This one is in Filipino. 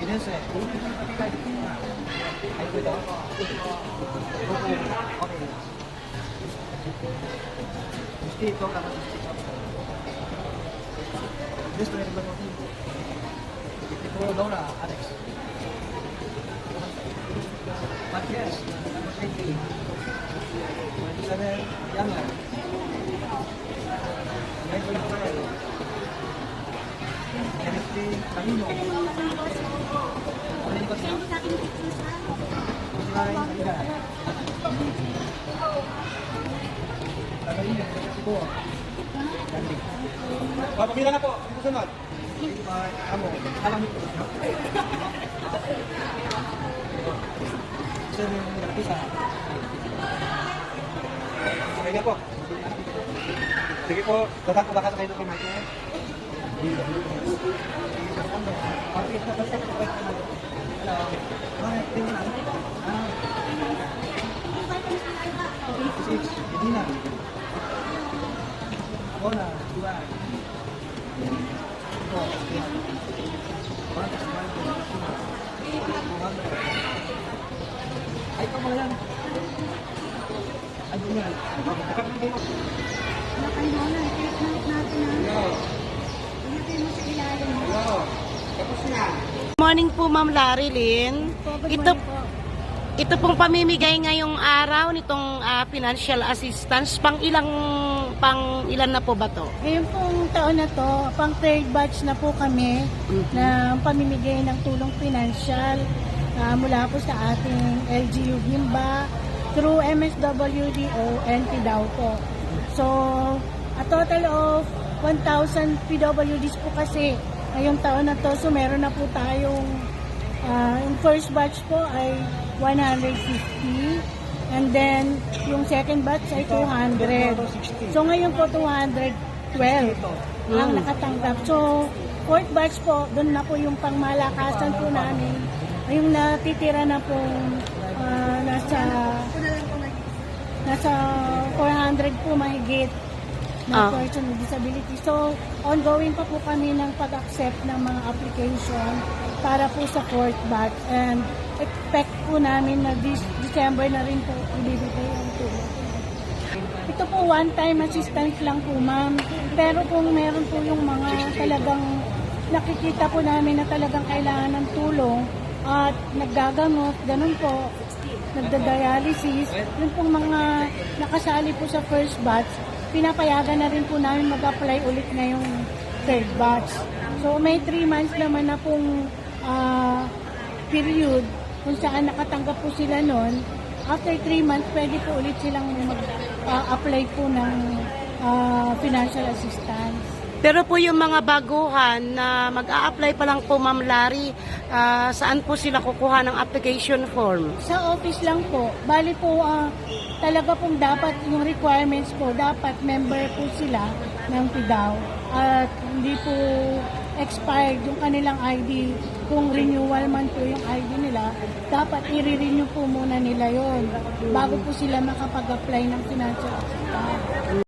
皆さん、大きな方がいるのは、はい、これだ。Dito ka This way, ba Ito daw na, Alex. But yes, 20. 27, younger. 9.5. Chemistry, kanino? Ano yung kasi? Kumain, halika. Tagayin, Gandhi. Papakita na po. Dito sunod. Amo, alam mo. Sir. Okay na po. Sige po. Dapat ko baka sa kayo ng kumain. Bakit na basta ko ba ito? Hello. Bakit na? Hindi na. Diba? Ito, one, two, Ay, ikaw mo. Ay, yun yan. Nakailangan, take note natin ha. Ilagay mo sa ilalim mo. Morning po Ma'am Larilyn. Ito po. Ito pong pamimigay ngayong araw nitong ah, financial assistance pang ilang pang ilan na po ba to? Ngayon pong taon na to, pang third batch na po kami na pamimigay ng tulong pinansyal ah, mula po sa ating LGU Gimba through MSWDO and PDAO po. So, a total of 1,000 PWDs po kasi ngayong taon na to. So, meron na po tayong ah, yung first batch po ay 150 and then yung second batch ay 200. So ngayon po 212 ang nakatanggap. So fourth batch po, doon na po yung pangmalakasan po namin. Yung natitira na po ah, nasa nasa 400 po mahigit na Ah. person with disability. So, ongoing pa po kami ng pag-accept ng mga application para po sa fourth batch and expect po namin na this December na rin po ibibigay ang tulong. Ito po one-time assistance lang po ma'am. Pero kung meron po yung mga talagang nakikita po namin na talagang kailangan ng tulong at naggagamot, ganun po, nagda-dialysis, yun pong mga nakasali po sa first batch, pinapayagan na rin po namin mag-apply ulit ngayong third batch. So may 3 months naman na pong ah, period kung saan nakatanggap po sila noon. After 3 months, pwede po ulit silang mag-apply po ng ah, financial assistance. Pero po yung mga baguhan na mag-a-apply pa lang po Ma'am Larry, ah, saan po sila kukuha ng application form? Sa office lang po, bali po ah, talaga pong dapat yung requirements po, dapat member po sila ng PIDAW at hindi po expired yung kanilang ID. Kung renewal man po yung ID nila, dapat i-renew po muna nila yon bago po sila makapag-apply ng financial.